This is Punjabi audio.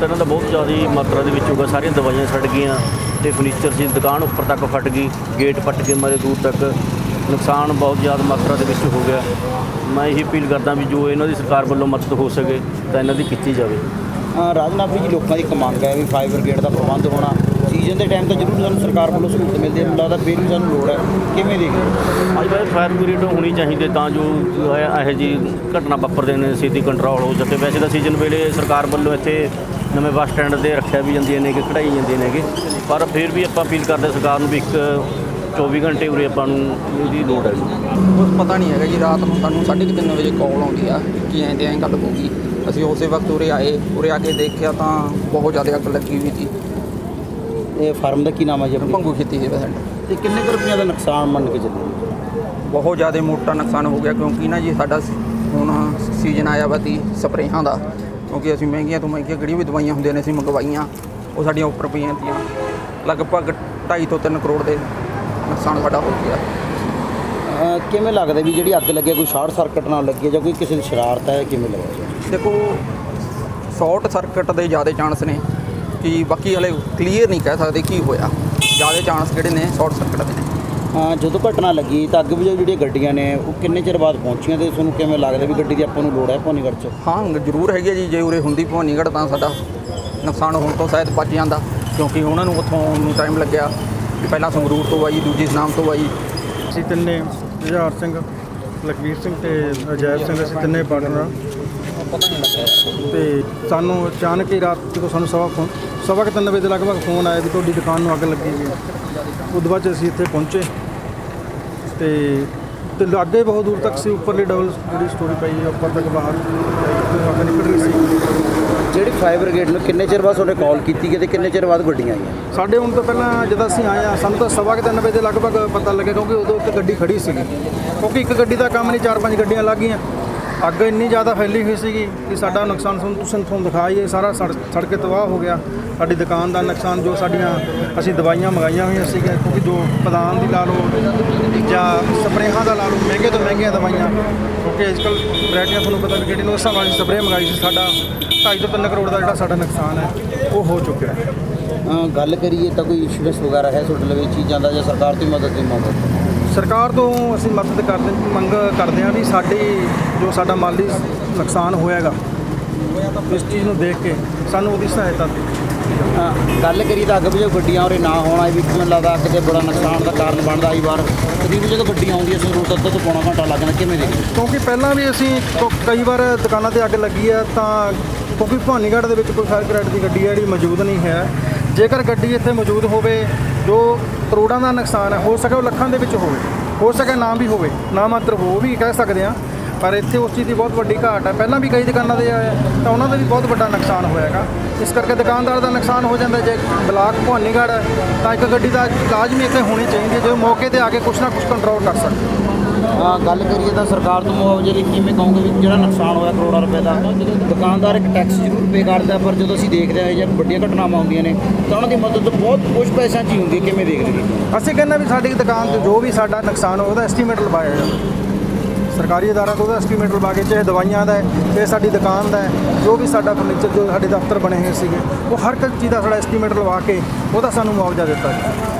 ਤਾਂ ਇਹਨਾਂ ਦਾ ਬਹੁਤ ਜ਼ਿਆਦਾ ਮਾਤਰਾ ਦੇ ਵਿੱਚ ਹੋਗਾ ਸਾਰੀਆਂ ਦਵਾਈਆਂ ਛੱਡ ਗਈਆਂ ਤੇ ਫਰਨੀਚਰ ਸੀ ਦੁਕਾਨ ਉੱਪਰ ਤੱਕ ਫਟ ਗਈ ਗੇਟ ਪੱਟ ਕੇ ਮਾਰੇ ਦੂਰ ਤੱਕ। ਨੁਕਸਾਨ ਬਹੁਤ ਜ਼ਿਆਦਾ ਮਾਤਰਾ ਦੇ ਵਿੱਚ ਹੋ ਗਿਆ। ਮੈਂ ਇਹੀ ਅਪੀਲ ਕਰਦਾ ਵੀ ਜੋ ਇਹਨਾਂ ਦੀ ਸਰਕਾਰ ਵੱਲੋਂ ਮਦਦ ਹੋ ਸਕੇ ਤਾਂ ਇਹਨਾਂ ਦੀ ਕੀਤੀ ਜਾਵੇ। ਰਾਜਨਾਥ ਜੀ ਲੋਕਾਂ ਦੀ ਇੱਕ ਮੰਗ ਹੈ ਵੀ ਫਾਇਰ ਬ੍ਰਿਗੇਡ ਦਾ ਪ੍ਰਬੰਧ ਹੋਣਾ। ਸੀਜ਼ਨ ਦੇ ਟਾਈਮ ਤਾਂ ਜ਼ਰੂਰ ਸਾਨੂੰ ਸਰਕਾਰ ਵੱਲੋਂ ਸਹੂਲਤ ਮਿਲਦੀ ਹੈ। ਮੈਨੂੰ ਲੱਗਦਾ ਫਿਰ ਵੀ ਸਾਨੂੰ ਲੋੜ ਹੈ। ਕਿਵੇਂ ਦੇਖਦੇ ਹੋ? ਅੱਜ ਕੱਲ੍ਹ ਫਾਇਰ ਬ੍ਰਿਗੇਡ ਹੋਣੀ ਚਾਹੀਦੀ ਤਾਂ ਜੋ ਇਹ- ਜੀ ਘਟਨਾ ਵਾਪਰਦੇ ਨੇ ਛੇਤੀ ਕੰਟਰੋਲ ਹੋ ਸਕੇ। ਵੈਸੇ ਤਾਂ ਸੀਜ਼ਨ ਵੇਲੇ ਸਰਕਾਰ ਵੱਲੋਂ ਇੱਥੇ ਨਵੇਂ ਬੱਸ ਸਟੈਂਡ ਤੇ ਰੱਖਿਆ ਵੀ ਜਾਂਦੀਆਂ ਨੇ ਕਿ ਕਢਾਈ ਜਾਂਦੀਆਂ ਨੇਗੇ। ਪਰ ਫਿਰ ਵੀ ਆਪਾਂ ਅਪੀਲ ਕਰਦੇ ਸਰਕਾਰ ਨੂੰ ਵੀ ਇੱਕ 24 ਘੰਟੇ ਉਰੇ ਆਪਾਂ ਨੂੰ ਇਹਦੀ ਲੋੜ ਹੈ। ਕੁਛ ਪਤਾ ਨਹੀਂ ਹੈਗਾ ਜੀ ਰਾਤ ਨੂੰ ਸਾਨੂੰ 3:30 ਵਜੇ ਕਾਲ ਆਉਂਦੀ ਆ ਕਿ ਐਂ ਤੇ ਐਂ ਗੱਲ ਹੋ ਗਈ। ਅਸੀਂ ਉਸੇ ਵਕਤ ਉਰੇ ਆਏ ਉਰੇ ਆ ਕੇ ਦੇਖਿਆ ਤਾਂ ਬਹੁਤ ਜ਼ਿਆਦਾ ਅੱਗ ਲੱਗੀ ਹੋਈ ਸੀ। ਇਹ ਫਾਰਮ ਦਾ ਕੀ ਨਾਮ ਹੈ ਜੀ ਭੰਗੂ ਖੇਤੀ ਸੀ ਵੈਸੇ। ਤੇ ਕਿੰਨੇ ਕੁ ਰੁਪਈਆ ਦਾ ਨੁਕਸਾਨ ਮੰਨ ਕੇ ਚੱਲੋ ਬਹੁਤ ਜ਼ਿਆਦਾ ਮੋਟਾ ਨੁਕਸਾਨ ਹੋ ਗਿਆ ਕਿਉਂਕਿ ਨਾ ਜੀ ਸਾਡਾ ਹੁਣ ਸੀਜ਼ਨ ਆਇਆ ਵਾ ਤੀ ਸਪਰੇਹਾਂ ਦਾ। ਕਿਉਂਕਿ ਅਸੀਂ ਮਹਿੰਗੀਆਂ ਤੋਂ ਮਹਿੰਗੀਆਂ ਕਿਹੜੀਆਂ ਵੀ ਦਵਾਈਆਂ ਹੁੰਦੀਆਂ ਨੇ ਅਸੀਂ ਮੰਗਵਾਈਆਂ ਉਹ ਸਾਡੀਆਂ ਉੱਪਰ ਪਈਆਂ ਤੀਆਂ। ਲਗਭਗ 2.5 ਤੋਂ 3 ਕਰੋੜ ਦੇ ਨੁਕਸਾਨ ਸਾਡਾ ਹੋ ਗਿਆ। ਕਿਵੇਂ ਲੱਗਦਾ ਵੀ ਜਿਹੜੀ ਅੱਗ ਲੱਗੀ ਹੈ ਕੋਈ ਸ਼ਾਰਟ ਸਰਕਟ ਨਾਲ ਲੱਗੀ ਹੈ ਜਾਂ ਕੋਈ ਕਿਸੇ ਦੀ ਸ਼ਰਾਰਤ ਹੈ ਕਿਵੇਂ ਲੱਗਦਾ? ਦੇਖੋ ਸ਼ਾਰਟ ਸਰਕਟ ਦੇ ਜ਼ਿਆਦਾ ਚਾਂਸ ਨੇ ਕਿ ਬਾਕੀ ਹਲੇ ਕਲੀਅਰ ਨਹੀਂ ਕਹਿ ਸਕਦੇ ਕੀ ਹੋਇਆ। ਜ਼ਿਆਦਾ ਚਾਂਸ ਕਿਹੜੇ ਨੇ ਸ਼ਾਰਟ ਸਰਕਟ ਦੇ ਨੇ। ਜਦੋਂ ਘਟਨਾ ਲੱਗੀ ਤਾਂ ਅੱਗ ਬੁਝਾਊ ਜਿਹੜੀਆਂ ਗੱਡੀਆਂ ਨੇ ਉਹ ਕਿੰਨੇ ਚਿਰ ਬਾਅਦ ਪਹੁੰਚੀਆਂ ਤੇ ਤੁਹਾਨੂੰ ਕਿਵੇਂ ਲੱਗਦਾ ਵੀ ਗੱਡੀ ਦੀ ਆਪਾਂ ਨੂੰ ਲੋੜ ਹੈ ਭੋਨੀਗੜ੍ਹ 'ਚ? ਹਾਂ ਜ਼ਰੂਰ ਹੈਗੀ ਹੈ ਜੀ ਜੇ ਉਰੇ ਹੁੰਦੀ ਭਵਾਨੀਗੜ੍ਹ ਤਾਂ ਸਾਡਾ ਨੁਕਸਾਨ ਹੋਣ ਤੋਂ ਸ਼ਾਇਦ ਬਚ ਜਾਂਦਾ ਕਿਉਂਕਿ ਉਹਨਾਂ ਨੂੰ ਉੱਥੋਂ ਨੂੰ ਟਾਈਮ ਲੱਗਿਆ ਪਹਿਲਾਂ ਸੰਗਰੂਰ ਤੋਂ ਆਈ ਦੂਜੀ ਸਨਾਮ ਤੋਂ ਆਈ। ਅਸੀਂ ਤਿੰਨੇ ਜੁਝਾਰ ਸਿੰਘ ਲਖਵੀਰ ਸਿੰਘ ਤੇ ਅਜੈਬ ਸਿੰਘ ਅਸੀਂ ਤਿੰਨੇ ਪਾਰਟਨਰ ਪਤਾ ਨਹੀਂ ਲੱਗਿਆ। ਤੇ ਸਾਨੂੰ ਅਚਾਨਕ ਹੀ ਰਾਤ ਜਦੋਂ ਸਾਨੂੰ ਸਵਾ ਫੋਨ ਸਵਾ ਕੁ ਤਿੰਨ ਵਜੇ ਦੇ ਲਗਭਗ ਫੋਨ ਆਇਆ ਵੀ ਤੁਹਾਡੀ ਦੁਕਾਨ ਨੂੰ ਅੱਗ ਲੱਗੀ ਹੋਈ ਹੈ। ਉਦੋਂ ਬਾਅਦ 'ਚ ਅਸੀਂ ਇੱਥੇ ਪਹੁੰਚੇ। ਤੇ ਤੇ ਲਾਗੇ ਬਹੁਤ ਦੂਰ ਤੱਕ ਸੀ ਉੱਪਰਲੀ ਡਬਲ ਜਿਹੜੀ ਸਟੋਰੀ ਪਈ ਹੈ ਉੱਪਰ ਤੱਕ ਬਾਹਰ ਤੇ ਅੱਗ ਨਿਕਲ ਰਹੀ ਸੀ। ਜਿਹੜੀ ਫਾਇਰ ਬ੍ਰਿਗੇਡ ਨੂੰ ਕਿੰਨੇ ਚਿਰ ਬਾਅਦ ਤੁਹਾਡੇ ਕਾਲ ਕੀਤੀ ਗਈ ਤੇ ਕਿੰਨੇ ਚਿਰ ਬਾਅਦ ਗੱਡੀਆਂ ਆਈਆਂ? ਸਾਡੇ ਹੁਣ ਤੋਂ ਪਹਿਲਾਂ ਜਦੋਂ ਅਸੀਂ ਆਏ ਆ ਸਾਨੂੰ ਤਾਂ ਸਵਾ ਕੁ ਤਿੰਨ ਵਜੇ ਦੇ ਲਗਭਗ ਪਤਾ ਲੱਗਿਆ ਕਿਉਂਕਿ ਉਦੋਂ ਇੱਕ ਗੱਡੀ ਖੜੀ ਸੀਗੀ। ਕਿਉਂਕਿ ਇੱਕ ਗੱਡੀ ਦਾ ਕੰਮ ਨਹੀਂ ਚਾਰ ਪੰਜ ਗੱਡੀਆਂ ਲੱਗ ਗਈਆਂ। ਅੱਗ ਇੰਨੀ ਜ਼ਿਆਦਾ ਫੈਲੀ ਹੋਈ ਸੀਗੀ ਕਿ ਸਾਡਾ ਨੁਕਸਾਨ ਤੁਹਾਨੂੰ ਤੁਸੀਂ ਤੁਹਾਨੂੰ ਦਿਖਾਈਏ ਸਾਰਾ ਸੜ ਸੜ ਕੇ ਤਬਾਹ ਹੋ ਗਿਆ। ਸਾਡੀ ਦੁਕਾਨ ਦਾ ਨੁਕਸਾਨ ਜੋ ਸਾਡੀਆਂ ਅਸੀਂ ਦਵਾਈਆਂ ਮੰਗਾਈਆਂ ਹੋਈਆਂ ਸੀਗੀਆਂ, ਕਿਉਂਕਿ ਜੋ ਪਦਾਨ ਦੀ ਲਾ ਲਓ ਜਾਂ ਸਪਰੇਹਾਂ ਦਾ ਲਾ ਲਓ ਮਹਿੰਗੇ ਤੋਂ ਮਹਿੰਗੀਆਂ ਦਵਾਈਆਂ। ਕਿਉਂਕਿ ਅੱਜਕੱਲ ਵੈਰਾਈਟੀਆਂ ਤੁਹਾਨੂੰ ਪਤਾ ਵੀ ਕਿਹੜੀ ਨੂੰ ਉਸ ਹਿਸਾਬ ਨਾਲ ਸਪਰੇਅ ਮੰਗਾਈ ਸੀ, ਸਾਡਾ 2.5 ਤੋਂ 3 ਕਰੋੜ ਦਾ ਜਿਹੜਾ ਸਾਡਾ ਨੁਕਸਾਨ ਹੈ, ਉਹ ਹੋ ਚੁੱਕਿਆ ਹੈ। ਗੱਲ ਕਰੀਏ ਤਾਂ ਕੋਈ ਇੰਸ਼ੋਰੈਂਸ ਵਗੈਰਾ ਹੈ ਤੁਹਾਡੇ ਲਈ ਚੀਜ਼ਾਂ ਦਾ ਜਾਂ ਸਰਕਾਰ ਦੀ ਮਦਦ ਦੀ ਮੰਗ? ਸਰਕਾਰ ਤੋਂ ਅਸੀਂ ਮਦਦ ਕਰਦੇ ਮੰਗ ਕਰਦੇ ਹਾਂ ਵੀ ਸਾਡੀ ਜੋ ਸਾਡਾ ਮਾਲੀ ਨੁਕਸਾਨ ਹੋਇਆਗਾ ਇਸ ਚੀਜ਼ ਨੂੰ ਦੇਖ ਕੇ ਸਾਨੂੰ ਉਹਦੀ ਸਹਾਇਤਾ ਅ, ਗੱਲ ਕਰੀਏ ਤਾਂ ਅੱਗ ਬੁਝਾਊ ਗੱਡੀਆਂ ਉਰੇ ਨਾ ਹੋਣਾ ਇਹ ਵੀ ਕਿਵੇਂ ਲੱਗਦਾ ਅੱਗ ਦੇ ਬੜਾ ਨੁਕਸਾਨ ਦਾ ਕਾਰਨ ਬਣਦਾ ਆਈ ਵਾਰ। ਕਦੀ ਜਦੋਂ ਗੱਡੀਆਂ ਆਉਂਦੀਆਂ ਸੰਗਰੂਰ ਅੱਧਾ ਤੋਂ ਪੌਣਾ ਘੰਟਾ ਲੱਗਣਾ ਕਿਵੇਂ ਦੇਖਦੇ ਕਿਉਂਕਿ ਪਹਿਲਾਂ ਵੀ ਅਸੀਂ ਕਈ ਵਾਰ ਦੁਕਾਨਾਂ ਤੇ ਅੱਗ ਲੱਗੀ ਹੈ ਤਾਂ ਕਿਉਂਕਿ ਭਵਾਨੀਗੜ੍ਹ ਦੇ ਵਿੱਚ ਕੋਈ ਫਾਇਰ ਬ੍ਰਿਗੇਡ ਦੀ ਗੱਡੀ ਜਿਹੜੀ ਮੌਜੂਦ ਨਹੀਂ ਹੈ ਜੇਕਰ ਗੱਡੀ ਇੱਥੇ ਮੌਜੂਦ ਹੋਵੇ ਜੋ ਕਰੋੜਾਂ ਦਾ ਨੁਕਸਾਨ ਹੈ ਹੋ ਸਕੇ ਉਹ ਲੱਖਾਂ ਦੇ ਵਿੱਚ ਹੋਵੇ ਹੋ ਸਕੇ ਨਾ ਵੀ ਹੋਵੇ ਨਾ ਮਾਤਰ ਹੋ ਵੀ ਕਹਿ ਸਕਦੇ ਆ ਪਰ ਇੱਥੇ ਉਸ ਚੀਜ਼ ਦੀ ਬਹੁਤ ਵੱਡੀ ਘਾਟ ਹੈ। ਪਹਿਲਾਂ ਵੀ ਕਈ ਦੁਕਾਨਾਂ ਦੇ ਆਏ ਤਾਂ ਉਹਨਾਂ ਦਾ ਵੀ ਬਹੁਤ ਵੱਡਾ ਨੁਕਸਾਨ ਹੋਇਆਗਾ ਇਸ ਕਰਕੇ ਦੁਕਾਨਦਾਰ ਦਾ ਨੁਕਸਾਨ ਹੋ ਜਾਂਦਾ ਜੇ ਬਲਾਕ ਭਵਾਨੀਗੜ੍ਹ ਹੈ, ਤਾਂ ਇੱਕ ਗੱਡੀ ਦਾ ਲਾਜ਼ਮੀ ਇੱਥੇ ਹੋਣੀ ਚਾਹੀਦੀ ਹੈ ਜੋ ਮੌਕੇ ਤੇ ਆ ਕੇ ਕੁਛ ਨਾ ਕੁਛ ਕੰਟਰੋਲ ਕਰ ਸਕੇ ਗੱਲ ਕਰੀਏ ਤਾਂ ਸਰਕਾਰ ਤੋਂ ਮੁਆਵਜ਼ੇ ਲਈ ਕਿਵੇਂ ਕਹੋਗੇ ਵੀ ਜਿਹੜਾ ਨੁਕਸਾਨ ਹੋਇਆ ਕਰੋੜਾਂ ਰੁਪਏ ਦਾ? ਦੁਕਾਨਦਾਰ ਇੱਕ ਟੈਕਸ ਜ਼ਰੂਰ ਪੇ ਕਰਦਾ, ਪਰ ਜਦੋਂ ਅਸੀਂ ਦੇਖਦੇ ਹਾਂ ਜਾਂ ਵੱਡੀਆਂ ਘਟਨਾਵਾਂ ਆਉਂਦੀਆਂ ਨੇ, ਤਾਂ ਉਹਨਾਂ ਦੀ ਮਦਦ ਬਹੁਤ ਕੁਝ ਪੈਸਿਆਂ 'ਚ ਹੀ ਹੁੰਦੀ ਹੈ, ਕਿਵੇਂ ਦੇਖਦੇ ਹੋ? ਅਸੀਂ ਕਹਿੰਦਾ ਵੀ ਸਾਡੀ ਦੁਕਾਨ ਤੇ ਜੋ ਵੀ ਸਾਡਾ ਨੁਕਸਾਨ ਹੋਇਆ, ਉਹਦਾ ਐਸਟੀਮੇਟ ਲਵਾਇਆ ਜਾਵੇ। ਸਰਕਾਰੀ ਅਦਾਰਾ ਤੋਂ ਉਹਦਾ ਐਸਟੀਮੇਟ ਲਵਾ ਕੇ, ਚਾਹੇ ਦਵਾਈਆਂ ਦਾ ਚਾਹੇ ਸਾਡੀ ਦੁਕਾਨ ਦਾ ਜੋ ਵੀ ਸਾਡਾ ਫਰਨੀਚਰ ਜੋ ਸਾਡੇ ਦਫ਼ਤਰ ਬਣੇ ਹੋਏ ਸੀਗੇ, ਉਹ ਹਰ ਇੱਕ ਚੀਜ਼ ਦਾ ਸਾਡਾ ਐਸਟੀਮੇਟ ਲਵਾ ਕੇ ਉਹਦਾ ਸਾਨੂੰ ਮੁਆਵਜ਼ਾ ਦਿੱਤਾ ਜਾਵੇ।